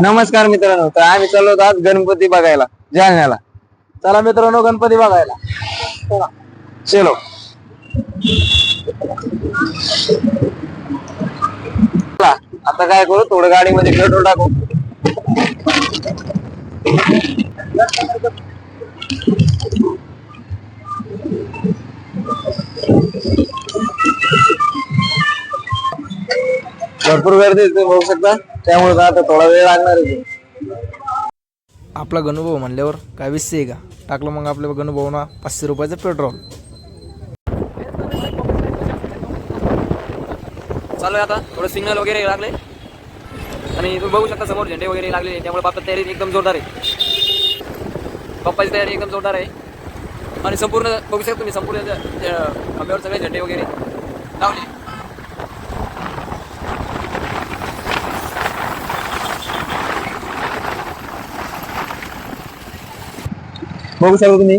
नमस्कार मित्रांनो तर आम्ही चाललो होतो आज गणपती बघायला जालन्याला. चला मित्रांनो गणपती बघायला. चला. चलो. चला, आता काय करू थोडं गाडीमध्ये पेट्रोल टाकू. भरपूर गर्दी आहे, बघू शकता. त्यामुळे आता थोडा वेळ लागणार आहे. आपला गणुभाऊ म्हणल्यावर काय विषय आहे का? टाकलं मग आपल्या गणुभाऊना पाचशे रुपयाचं पेट्रोल चालू आहे आता. थोडं सिग्नल वगैरे लागले. आणि तुम्ही बघू शकता समोर झेंडे वगैरे लागले त्यामुळे बाप्पा तयारी एकदम जोरदार आहे. पप्पाची तयारी एकदम जोरदार आहे. आणि संपूर्ण बघू शकता तुम्ही संपूर्ण सगळे झेंडे वगैरे. लावले. बघू शकता तुम्ही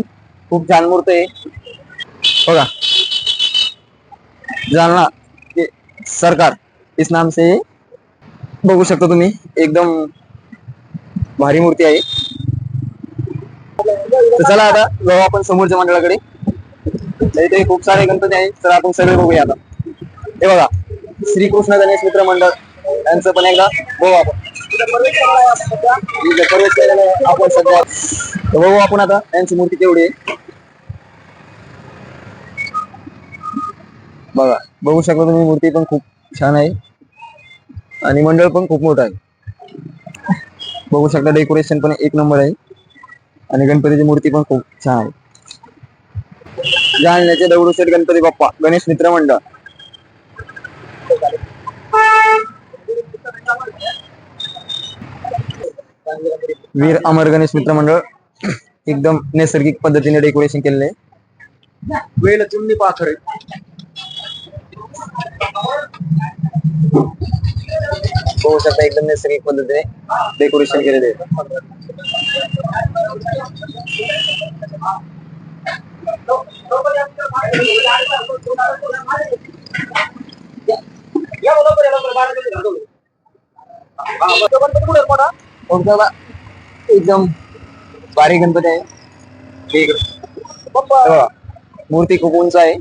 खूप छान मूर्त आहे. बघा. जालना सरकार इस नाम से बघू शकता तुम्ही एकदम भारी मूर्ती आहे. तर चला आता जाऊ आपण समोरच्या मंडळाकडे. इथे खूप सारे गणपती आहे तर आपण सगळे बघूया आता. हे बघा श्रीकृष्ण गणेश मित्र मंडळ यांचं पण एकदा बघू आपण. आपण सध्या तर बघू आपण आता त्यांची मूर्ती केवढी आहे. बघा बघू शकता तुम्ही मूर्ती पण खूप छान आहे. आणि मंडळ पण खूप मोठं आहे. बघू शकता डेकोरेशन पण एक नंबर आहे. आणि गणपतीची मूर्ती पण खूप छान आहे. जालन्याचे दगडूशेठ गणपती बाप्पा गणेश मित्र मंडळ. वीर अमर गणेश मित्र मंडळ. एकदम नैसर्गिक पद्धतीने डेकोरेशन केलेलं आहे. वेळ चिमणी होऊ शकता एकदम नैसर्गिक पद्धतीने डेकोरेशन केलेले आहे. एकदम भारी गणपती आहे. मूर्ती खूप उंच आहे.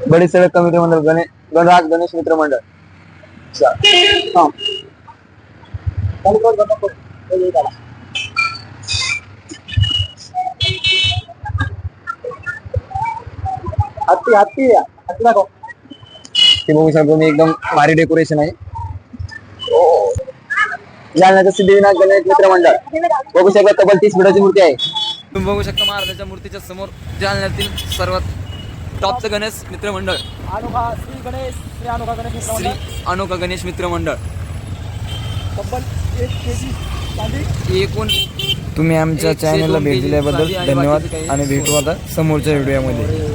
बडी सडक कमिटी मंडळ गणेश गणराज गणेश मित्र मंडळ. चा- हा. हत्ती हत्ती हत्ती दाखव. ते बघू शकतो मी एकदम भारी डेकोरेशन आहे. जालन्याचं सिद्धिविनायक गणेश मित्र मंडळ. बघू शकता तब्बल तीस फुटाची मूर्ती आहे. तुम्ही बघू शकता महाराजांच्या मूर्तीच्या समोर जालन्यातील सर्वात टॉपचं गणेश मित्र मंडळ. अनोखा श्री गणेश श्री अनोखा गणेश श्री अनोखा गणेश मित्र मंडळ. तब्बल एक केजी एकूण तुम्ही आमच्या चॅनलला भेट दिल्याबद्दल धन्यवाद आणि भेटू आता समोरच्या व्हिडिओमध्ये